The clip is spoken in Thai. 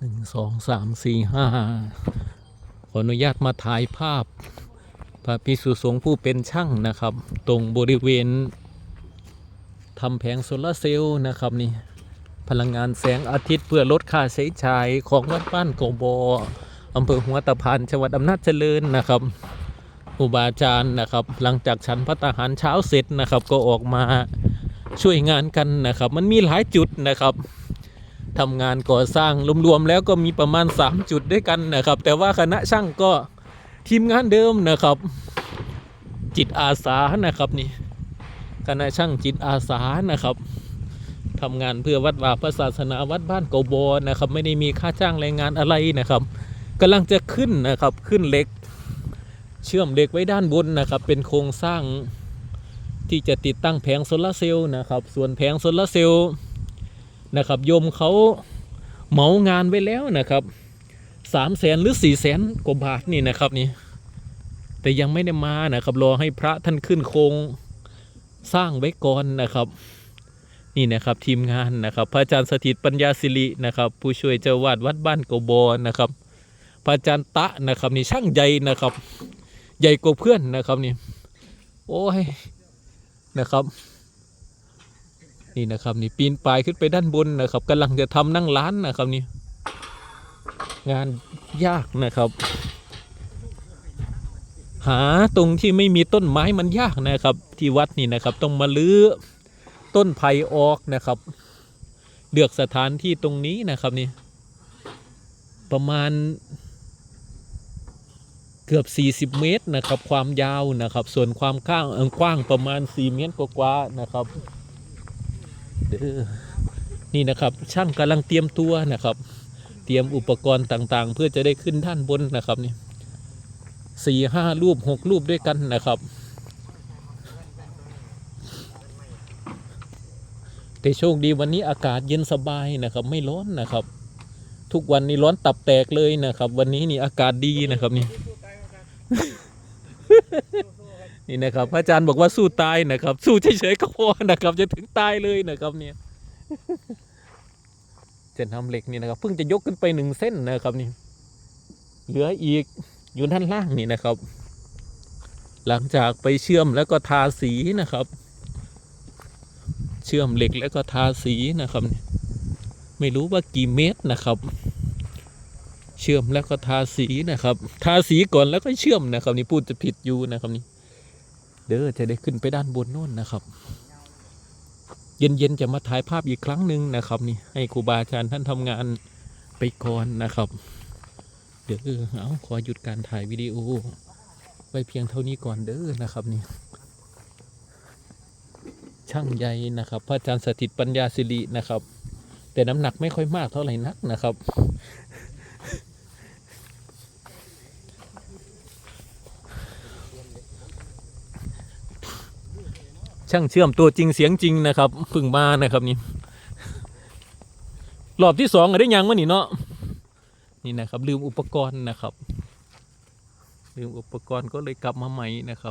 หนึ่งสองสามสี่ห้าขออนุญาตมาถ่ายภาพพระพิสุสงฆ์ผู้เป็นช่างนะครับ ตรงบริเวณทำแผงโซลาร์เซลล์นะครับนี่พลังงานแสงอาทิตย์เพื่อลดค่าใช้จ่ายของวัดบ้านโกบออำเภอหัวตะพานจังหวัดอำนาจเจริญนะครับอุบาจารย์นะครับ หลังจากฉันพัตตาหารเช้าเสร็จนะครับ ก็ออกมาช่วยงานกันนะครับ มันมีหลายจุดนะครับ ทำงานก่อสร้างรวมๆแล้วก็มีประมาณ 3 จุดด้วยกันนะครับ แต่ว่าคณะช่างก็ทีมงานเดิมนะครับ จิตอาสานะครับนี่คณะช่างจิตอาสานะครับทำงานเพื่อวัดวาพระศาสนาวัดบ้านโกโบนะครับ ไม่ได้มีค่าจ้างแรงงานอะไรนะครับกำลังจะขึ้นนะครับขึ้นเหล็ก เชื่อมเหล็กไว้ด้านบนนะครับ เป็นโครงสร้างที่จะติดตั้งแผงโซลาร์เซลล์นะครับ ส่วนแผงโซลาร์เซลล์ นะครับโยมเขาเหมางานไว้แล้วนะครับสามแสนหรือสี่แสนกว่าบาทนี่นะครับนี่แต่ยังไม่ได้มานะครับ รอให้พระท่านขึ้นโครงสร้างไว้ก่อนนะครับ นี่นะครับทีมงานนะครับ พระอาจารย์สถิตปัญญาสิรินะครับ ผู้ช่วยเจ้าวาดวัดบ้านโกบอนะครับ พระอาจารย์ตะนะครับนี่ช่างใหญ่นะครับ ใหญ่กว่าเพื่อนนะครับนี่ โอ้ยนะครับ นี่นะครับนี่ปีนป่ายขึ้นไปด้านบนนะครับกำลังจะทำนั่งร้านนะครับนี่งานยากนะครับ หาตรงที่ไม่มีต้นไม้มันยากนะครับ ที่วัดนี่นะครับ ต้องมาลื้อต้นไผ่ออกนะครับเลือกสถานที่ตรงนี้นะครับนี่ประมาณเกือบ 40 เมตรนะครับ ความยาวนะครับ ส่วนความกว้างกว้างประมาณ 4 เมตรกว่าๆนะครับ เด้อนี่นะครับช่างกำลังเตรียมตัวนะครับ เตรียมอุปกรณ์ต่างๆ เพื่อจะได้ขึ้นด้านบนนะครับนี่สี่ห้ารูปหกรูปด้วยกันนะครับ แต่โชคดีวันนี้อากาศเย็นสบายนะครับ ไม่ร้อนนะครับ ทุกวันนี้ร้อนตับแตกเลยนะครับ วันนี้นี่อากาศดีนะครับนี่ นี่นะครับพระอาจารย์บอกว่าสู้ตายนะครับ สู้เฉยๆก็พอนะครับ จะถึงตายเลยนะครับเนี่ยจะทำเหล็กนี่นะครับเพิ่งจะยกขึ้นไปหนึ่งเส้นนะครับนี่ เหลืออีกอยู่ด้านล่างนี่นะครับ หลังจากไปเชื่อมแล้วก็ทาสีนะครับ เชื่อมเหล็กแล้วก็ทาสีนะครับ ไม่รู้ว่ากี่เมตรนะครับ เชื่อมแล้วก็ทาสีนะครับ ทาสีก่อนแล้วก็เชื่อมนะครับ นี่พูดจะผิดอยู่นะครับนี่ เด้อจะได้ขึ้นไปด้านบนโน่นนะครับ เย็นๆจะมาถ่ายภาพอีกครั้งหนึ่งนะครับนี่ให้ครูบาอาจารย์ท่านทำงานไปก่อนนะครับ เดี๋ยวเอาขอหยุดการถ่ายวิดีโอไว้เพียงเท่านี้ก่อนเด้อนะครับนี่ช่างใหญ่นะครับ พระอาจารย์สถิตปัญญาสิรินะครับ แต่น้ำหนักไม่ค่อยมากเท่าไหร่นักนะครับ ช่างเชื่อมตัวจริงเสียงจริงนะครับพึ่งมานะครับนี่รอบที่สองอะได้ยังวะนี่เนาะนี่นะครับ ลืมอุปกรณ์นะครับ ลืมอุปกรณ์ก็เลยกลับมาใหม่นะครับ